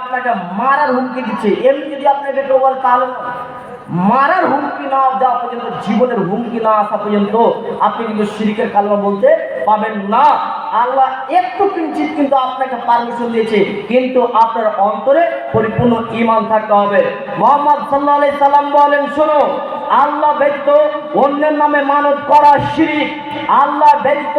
আপনাকে মারার হুমকি দিচ্ছে। এমনি যদি আপনাকে কেউ বলে তাহলে মারার হুমকি না দেওয়া পর্যন্ত, জীবনের হুমকি না আসা পর্যন্ত, আপনি কিন্তু শিরিকের কালমা বলতে পাবেন না। আল্লাহ একটু কিঞ্চিত কিন্তু আপনাকে পারমিশন দিয়েছে, কিন্তু আপনার অন্তরে পরিপূর্ণ ইমান থাকতে হবে। মোহাম্মদ সাল্লাহ সাল্লাম বলেন, শোনো, আল্লাহ ব্যতীত অন্যের নামে মানত করা শিরিক। আল্লাহ ব্যতীত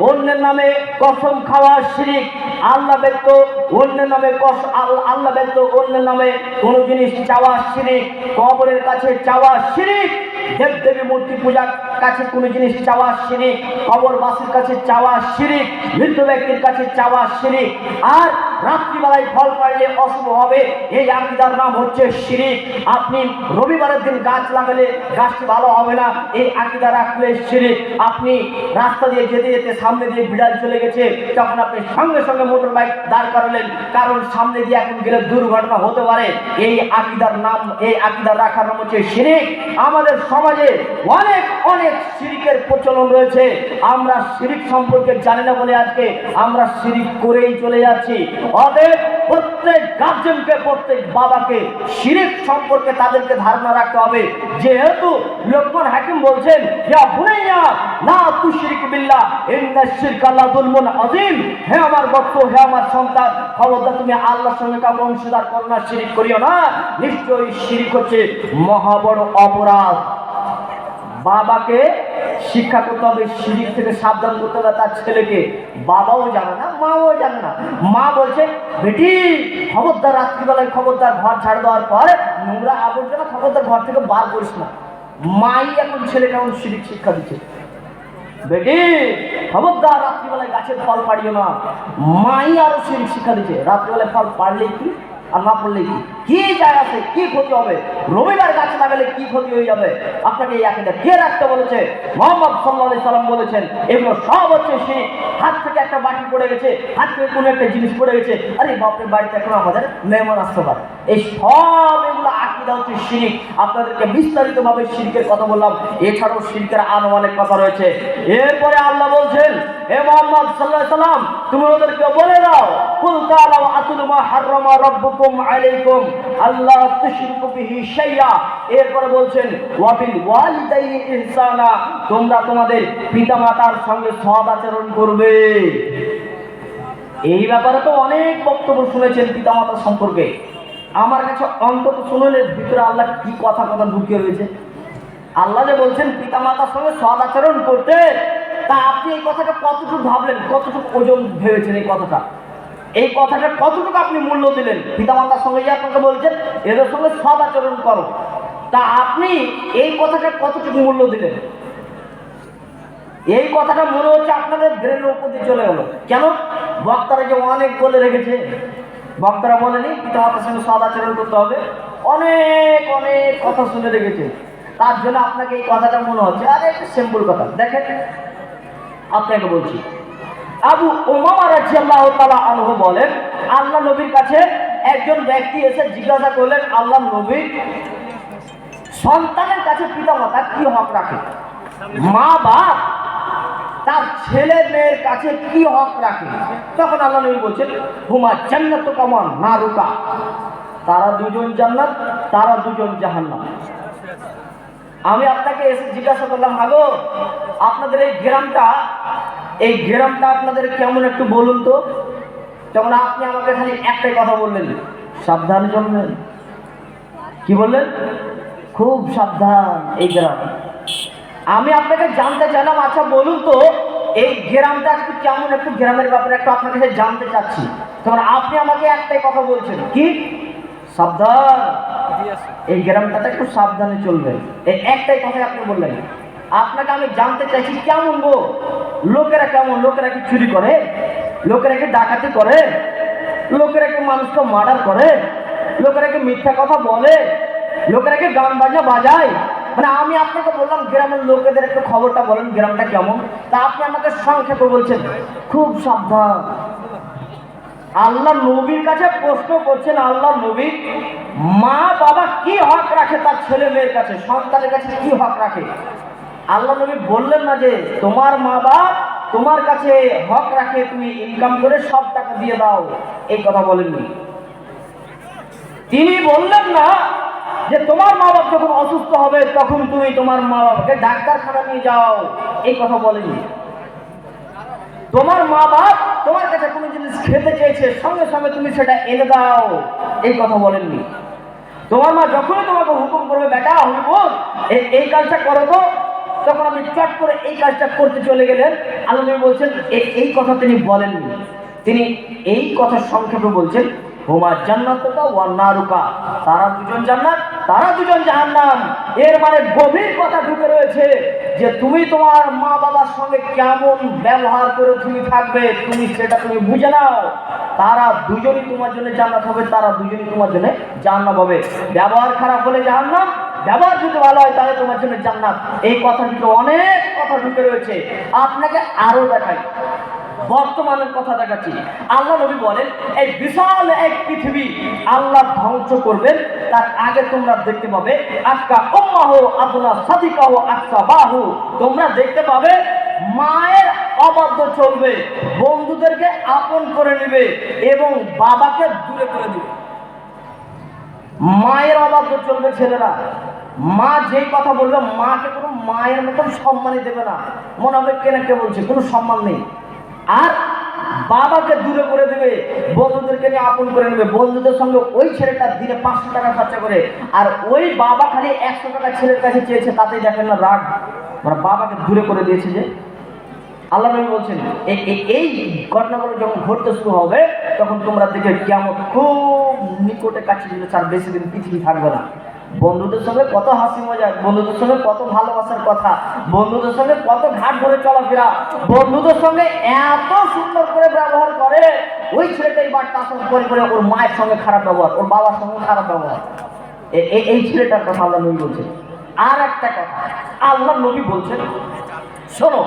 অন্যের নামে কসম খাওয়া শিরিক, আল্লাহ ব্যক্ত অন্যের নামে কস আল- আল্লাহ ব্যক্ত অন্যের নামে কোনো জিনিস চাওয়া শিরিক, কবরের কাছে চাওয়া শিরিক দেব দেবী মূর্তি পূজার কাছে কোনো জিনিস চাওয়া শিরিক, কবরবাসীর কাছে চাওয়া শিরিক মৃত ব্যক্তির কাছে চাওয়া শিরিক। আর রাত্রিবেলায় ফল পাইলে অশুভ হবে। এই আকিদার নাম হচ্ছে শিরিক। আপনি রবিবারের দিন গাছ লাগালে গাছটি ভালো হবে না। এই আকিদা রাখলে শিরিক। আপনি রাস্তা দিয়ে যেতে যেতে সামনে দিয়ে বিড়াল চলে গেছে। তখন আপনি সঙ্গে সঙ্গে মোটর বাইক দাঁড় করালেন। কারণ সামনে দিয়ে এখন গেলে দুর্ঘটনা হতে পারে। এই আকিদার নাম, এই আকিদার রাখার নাম হচ্ছে শিরিক। আমাদের সমাজে অনেক অনেক শিরিকের প্রচলন রয়েছে। আমরা শিরিক সম্পর্কে জানি না বলে আজকে আমরা শিরিক করেই চলে যাচ্ছি। অতএব প্রত্যেক গার্জেনকে, প্রত্যেক বাবাকে শিরিক সম্পর্কে তাদেরকে ধারণা রাখতে হবে। যেহেতু লোকমান হাকিম বলছেন, ইয়া বুনাইয়া, লা তুশরিক বিল্লাহ, ইন্না শিরকা লা যুলমুন আযীম। হে আমার বৎস হে আমার সন্তান, খবরদার, তুমি আল্লাহর সঙ্গে কাউকে অংশীদার করো না, শিরিক করিও না। নিশ্চয়ই শিরিক হচ্ছে মহা বড় অপরাধ। বাবাকে শিক্ষা করতে হবে, শিরিক থেকে সাবধান করতে হবে, তার ছেলেকে বাবাও জানে না, মাও জানে না। মা বলছে, বেটি, খবরদার রাত্রিবেলায় খবরদার ঘর ছাড় দেওয়ার পর নোংরা আবর্জনা খবরদার ঘর থেকে বার করিস না। মাই এখন ছেলেকে এখন শিরিক শিক্ষা দিচ্ছে। বেটি, খবরদার রাত্রিবেলায় গাছের ফল পাড়িও না। মাই আরও শিরিক শিক্ষা দিচ্ছে। রাত্রিবেলায় ফল পারলে কি? আর না পড়লে কি? কি যায় আছে? কি ক্ষতি হবে? রবিবার গাছ লাগালে কি ক্ষতি হয়ে যাবে? আপনাকে এই আকিদা কে রাখতে বলেছে? মোহাম্মদ সাল্লাহ সাল্লাম বলেছেন, এগুলো সব হচ্ছে সে হাত থেকে একটা বাটি পড়ে গেছে, হাত থেকে কোনো একটা জিনিস পড়ে গেছে। আরে বাপের, বাড়িতে এখন আমাদের মেহমান আসতে পারে। এই সব এগুলো আকিদা হচ্ছে শিরিক? আপনাদেরকে শিরিকের কথা বললাম। এছাড়াও শিরিকের আরও অনেক কথা রয়েছে। এরপরে আল্লাহ বলছেন হে মোহাম্মদ সাল্লাহ তুমি ওদেরকে বলে দাও আতুল মা রাব্বুকুম আলাইকুম, আল্লাহ শাইয়া। এরপরে বলছেন ইহসানা, তোমরা তোমাদের পিতামাতার সঙ্গে সৎ আচরণ করবে। এই ব্যাপারে তো অনেক বক্তব্য শুনেছেন পিতামাতা সম্পর্কে। আমার কাছে অন্তত শুনলে ভিতরে আল্লাহ কি কথা কথা ঢুকিয়ে রয়েছে। আল্লাহ যে বলছেন পিতা মাতার সঙ্গে সদ আচরণ করতে, তা আপনি এই কথাটা কতটুকু ভাবলেন, কতটুকু ওজন ভেবেছেন এই কথাটা? এই কথাটা কতটুকু আপনি মূল্য দিলেন? পিতামাতার সঙ্গে যে আপনাকে বলছেন, এদের সঙ্গে সদ আচরণ করো। তা আপনি এই কথাটা কতটুকু মূল্য দিলেন? এই কথাটা মনে হচ্ছে আপনাদের ব্রেনের উপর দিয়ে চলে গেল। কেন? বক্তারা যে অনেক বলে রেখেছে বক্তারা বলেনি পিতামাতার সঙ্গে সদ আচরণ করতে হবে। অনেক অনেক কথা শুনে রেখেছে তার জন্য আপনাকে এই কথাটা মনে হচ্ছে। আরে, একটা সিম্পল কথা। দেখেন, আপনাকে বলছি। আবু ওমামা রাজিয়াল্লাহ তাআলা আনহু বলেন, আল্লাহ নবীর কাছে একজন ব্যক্তি এসে জিজ্ঞাসা করলেন, আল্লাহ নবী, সন্তানের কাছে পিতামাতা কি হক রাখে? মা, বাপ তার ছেলে মেয়ের কাছে কি হক রাখে? তখন আল্লাহ নবী বলছেন, হুমা জান্নাত কামান না রুকা তারা দুজন জান্নাত, তারা দুজন জাহান্নাম। আমি আপনাকে এসে জিজ্ঞাসা করলাম হাগো আপনাদের এই গ্রামটা এই গ্রামটা আপনাদের কেমন একটু বলুন তো? তখন আপনি আমাকে খালি একটাই কথা বললেন, সাবধান চলবেন। কি বললেন? খুব সাবধান এই গ্রাম। আমি আপনাকে জানতে চাইলাম আচ্ছা বলুন তো, এই গ্রামটা একটু কেমন, একটু গ্রামের ব্যাপারে একটু আপনার কাছে জানতে চাচ্ছি। তখন আপনি আমাকে একটাই কথা বলছেন, কি? সাবধান। এই গ্রামটাতে একটু সাবধানে চলবে এই একটাই কথাই আপনি বললেন। আপনাকে আমি জানতে চাইছি, কেমন গো? লোকেরা কেমন? লোকেরা কি চুরি করে? লোকেরা কি ডাকাতি করে? লোকেরা কি মানুষকে মার্ডার করে? লোকেরা কি মিথ্যা কথা বলে? লোকেরা কি গান বাজনা বাজায়? মানে আমি আপনাকে বললাম, গ্রামের লোকেদের একটু খবরটা বলেন, গ্রামটা কেমন? তা আপনি আমাকে সংক্ষেপে বলছেন, খুব সাবধান। আল্লাহ নবীর কাছে প্রশ্ন করছেন, আল্লাহ নবী, মা বাবা কি হক রাখে তার ছেলে মেয়ের কাছে? সন্তানের কাছে কি হক রাখে? আল্লাহ নবী বললেন না যে, তোমার মা বাপ তোমার কাছে হক রাখে, তুমি ইনকাম করে সব টাকা দিয়ে দাও। এই কথা বলেননি। তিনি বললেন না যে তোমার মা বাবা যখন অসুস্থ হবে, তখন তুমি তোমার মা বাবাকে ডাক্তারখানা নিয়ে যাও। এই কথা বলেনি। তোমার মা বাপ তোমার কাছে কোনো জিনিস খেতে চেয়েছে, সঙ্গে সঙ্গে তুমি সেটা এনে দাও। এই কথা বলেননি। তোমার মা যখনই তোমাকে হুকুম করবে, বেটা, হুকুম এই- কাজটা করো তো। তখন আপনি চট করে এই কাজটা করতে চলে গেলেন। আলমী বলছেন এই কথা তিনি বলেননি। তিনি এই কথা সংক্ষেপে বলছেন হুমা জান্নাতুকা ওয়া নারুকা। তারা দুজন জান্নাত, তারা দুজন জাহান্নাম। এর মানে গভীর কথা ঢুকে রয়েছে যে তুমি তোমার মা বাবার সঙ্গে কেমন ব্যবহার করে তুমি থাকবে, তুমি সেটা তুমি বুঝে নাও। তারা দুজনই তোমার জন্য জান্নাত হবে, তারা দুজনই তোমার জন্য জান্নাত হবে। ব্যবহার খারাপ হলে জাহান্নাম, ব্যবহার যদি ভালো হয় তাহলে তোমার জন্য জান্নাত। এই কথাটিতে অনেক কথা ঢুকে রয়েছে। আপনাকে আরও দেখাই। বর্তমানের কথা দেখাচ্ছি। আল্লাহ নবী বলেন, এই বিশাল এক পৃথিবী আল্লাহ ধ্বংস করবেন, তার আগে তোমরা দেখতে পাবে, আজকা উম্মাহ আবনা সাদিকাহ আকসা বাহু তোমরা দেখতে পাবে, মায়ের অবাধ্য চলবে, বন্ধুদেরকে আপন করে নেবে এবং বাবাকে দূরে করে দিবে। মায়ের অবাধ্য চলবে ছেলেরা। মা যেই কথা বলবে, মাকে কোনো মায়ের মতন সম্মানই দেবে না। মনে হবে কেনা কে বলছে, কোনো সম্মান নেই। আর বাবাকে দূরে করে দেবে। বন্ধুদেরকে নিয়ে আপন করে নেবে। বন্ধুদের সঙ্গে ওই ছেলেটা দিনে পাঁচশো টাকা খরচা করে। আর ওই বাবা খালি একশো টাকা ছেলের কাছে চেয়েছে, তাতেই দেখেন না রাগ। মানে বাবাকে দূরে করে দিয়েছে যে। আল্লাহ নবী বলছেন এই ঘটনাগুলো যখন ঘটতে শুরু হবে, তখন তোমরা দেখে কেমন খুব নিকটে কাছে আর বেশি দিন পৃথিবী থাকবে না। বন্ধুদের সঙ্গে কত হাসি মজা বন্ধুদের সঙ্গে কত ভালোবাসার কথা, বন্ধুদের সঙ্গে কত ঘাট ধরে চলাফেরা, বন্ধুদের সঙ্গে এত সুন্দর করে ব্যবহার করে, ওই ছেলেটাই বার সঙ্গে করে করে ওর মায়ের সঙ্গে খারাপ ব্যবহার, ওর বাবার সঙ্গে খারাপ ব্যবহার। এই ছেলেটার কথা আল্লাহ নবী বলছেন। আর একটা কথা, আল্লাহ নবী বলছেন, শোনো,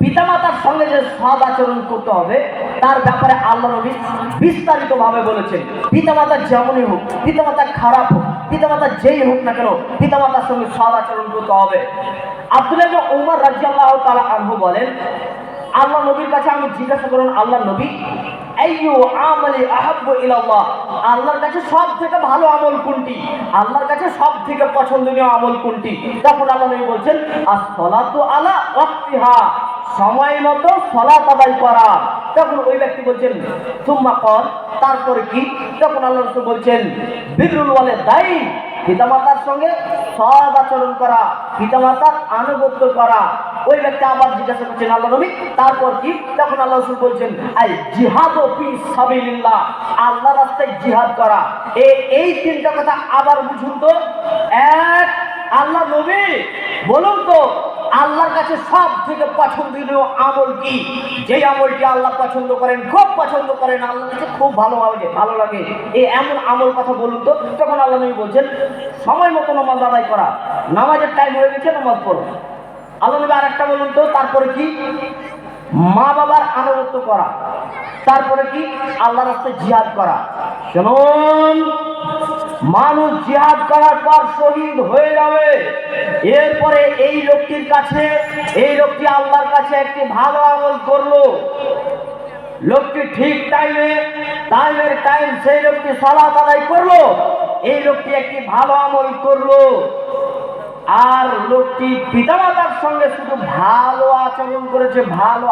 পিতামাতার সঙ্গে যে সদ আচরণ করতে হবে, তার ব্যাপারে আল্লাহ নবী বিস্তারিত ভাবে বলেছেন। পিতামাতা যেমনই হোক, পিতামাতা খারাপ হোক পিতামাতা যেই হোক না কেন, পিতামাতার সঙ্গে সদ আচরণ করতে হবে। আব্দুল্লাহ উমর রাদিয়াল্লাহু তাআলা আনহু বলেন, আল্লাহ নবীর কাছে আমি জিজ্ঞাসা করলাম, আল্লাহ নবী আল্লাহর কাছে সব থেকে ভালো আমল কোনটি? আল্লাহর কাছে সব থেকে পছন্দনীয় আমল কোনটি? তখন আল্লাহ নবী বলছেন as-salatu আলা ওয়াক্তিহা, সময় মতো সলা আদায় করা। তখন ওই ব্যক্তি বলছেন, সুম্মা কর তারপরে কি? তখন আল্লাহ রাসূল বলছেন, বিরুল ওয়ালিদাইন পিতামাতার সঙ্গে সদ আচরণ করা, পিতামাতার আনুগত্য করা। ওই ব্যক্তি আবার জিজ্ঞাসা করছেন, আল্লাহ নবী তারপর কি? তখন আল্লাহ রসুল বলছেন আই জিহাদ ফি সাবিলিল্লাহ আল্লাহ রাস্তায় জিহাদ করা। এই তিনটা কথা আবার বুঝুন তো। এক, আল্লাহ নবী, বলুন কাছে সব থেকে পছন্দনীয় আমল কি? যে আমলটি আল্লাহ পছন্দ করেন, খুব পছন্দ করেন আল্লাহ কাছে খুব ভালো লাগে ভালো লাগে। এই এমন আমল কথা বলুন তো, তখন আল্লাহ নবী বলছেন, সময় মতো নামাজ আদায় করা। নামাজের টাইম হয়ে গেছে, নামাজ পড়ো। আল্লাহ নবী আর একটা বলুন তো, তারপরে কি? মা বাবার আনুগত্য করা। তারপরে কি? আল্লাহ রাস্তায় জিহাদ করা। শুনুন। মানুষ জিহাদ করার পর শহীদ হয়ে যাবে। এরপরে এই লোকটির কাছে, এই লোকটি আল্লাহর কাছে একটি ভালো আমল করল। লোকটি ঠিক টাইমে টাইমের টাইম সেই লোকটি সালাত আদায় করল। এই লোকটি একটি ভালো আমল করল। আর লোকটি পিতামাতার সঙ্গে শুধু ভালো আচরণ করেছে, ভালো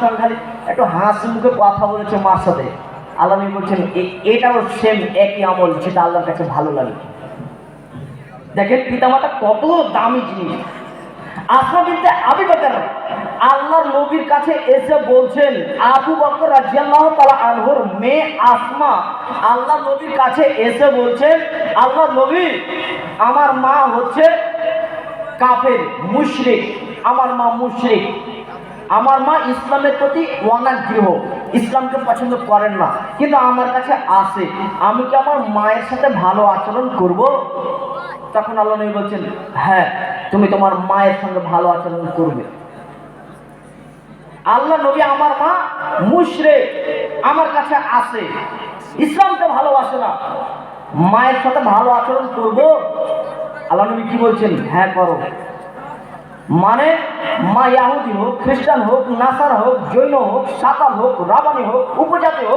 সঙ্গে, খালি একটু হাসি মুখে কথা বলেছে মার সাথে। আল্লাহ বলছেন এটাও সেম একই আমল যেটা আল্লাহর কাছে ভালো লাগে। দেখেন, পিতামাতা কত দামি জিনিস। আসমা বিনতে আবি বকর, আল্লাহর নবীর কাছে এসে বলছেন, আবু বকর রাদিয়াল্লাহু তাআলা আনহুর মেয়ে আসমা আল্লাহ নবীর কাছে এসে বলছেন আল্লাহ নবী, আমার মা হচ্ছে কাফের, মুশরিক। আমার মা মুশরিক। আমার মা ইসলামের প্রতি অনাগ্রহ। ইসলামকে পছন্দ করেন না। কিন্তু আমার কাছে আসে আমি কি আমার মায়ের সাথে ভালো আচরণ করব? তখন আল্লাহ নবী বলছেন হ্যাঁ তুমি তোমার মায়ের সঙ্গে ভালো আচরণ করবে। আল্লাহ নবী আমার মা মুশরে আমার কাছে আসে ইসলামকে ভালোবাসে না। মায়ের সাথে ভালো আচরণ করব? আল্লাহ নবী কি বলছেন? হ্যাঁ করো। মানে মা ইয়াহুদি হোক, খ্রিস্টান হোক, নাসার হোক, জৈন হোক, সাঁতাল হোক, রাবানি হোক, উপজাতি হোক